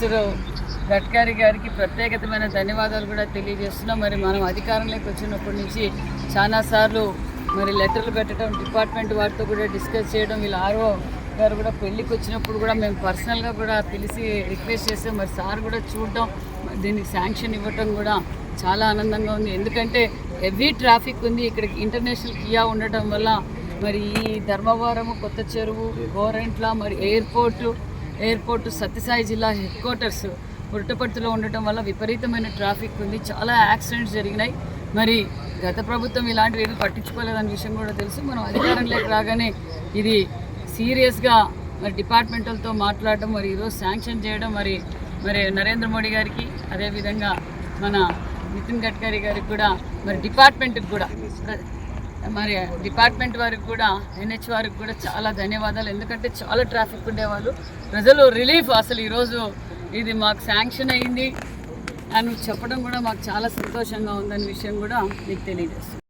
Minister Gadkari గారికి ప్రత్యేకతమైన ధన్యవాదాలు కూడా తెలియజేస్తున్నాం. మరి మనం అధికారంలోకి వచ్చినప్పటి నుంచి చాలాసార్లు మరి లెటర్లు పెట్టడం డిపార్ట్మెంట్ వారితో కూడా డిస్కస్ చేయడం వీళ్ళ ఆరో గారు కూడా పెళ్ళికి వచ్చినప్పుడు కూడా మేము పర్సనల్గా కూడా పిలిచి రిక్వెస్ట్ చేస్తే మరి సార్ కూడా చూడడం దీనికి శాంక్షన్ ఇవ్వటం కూడా చాలా ఆనందంగా ఉంది. ఎందుకంటే హెవీ ట్రాఫిక్ ఉంది. ఇక్కడ ఇంటర్నేషనల్ కియా ఉండటం వల్ల మరి ఈ ధర్మవరము కొత్త చెరువు గోరెంట్ల మరి ఎయిర్పోర్టు ఎయిర్పోర్ట్ సత్యసాయి జిల్లా హెడ్ క్వార్టర్స్ పుట్టపర్తిలో ఉండటం వల్ల విపరీతమైన ట్రాఫిక్ ఉంది. చాలా యాక్సిడెంట్స్ జరిగినాయి. మరి గత ప్రభుత్వం ఇలాంటివి ఏమి పట్టించుకోలేదనే విషయం కూడా తెలుసు. మనం అధికారంలోకి రాగానే ఇది సీరియస్గా మరి డిపార్ట్మెంటల్తో మాట్లాడడం మరి ఈరోజు శాంక్షన్ చేయడం మరి మరి నరేంద్ర మోడీ గారికి అదేవిధంగా మన నితిన్ గడ్కరీ గారికి కూడా మరి డిపార్ట్మెంట్కి కూడా మరి డిపార్ట్మెంట్ వారికి కూడా ఎన్హెచ్ వారికి కూడా చాలా ధన్యవాదాలు. ఎందుకంటే చాలా ట్రాఫిక్ ఉండేవాళ్ళు. ప్రజలు రిలీఫ్ అసలు ఈరోజు ఇది మాకు శాంక్షన్ అయింది. అని చెప్పడం కూడా మాకు చాలా సంతోషంగా ఉందనే విషయం కూడా మీకు తెలియజేస్తుంది.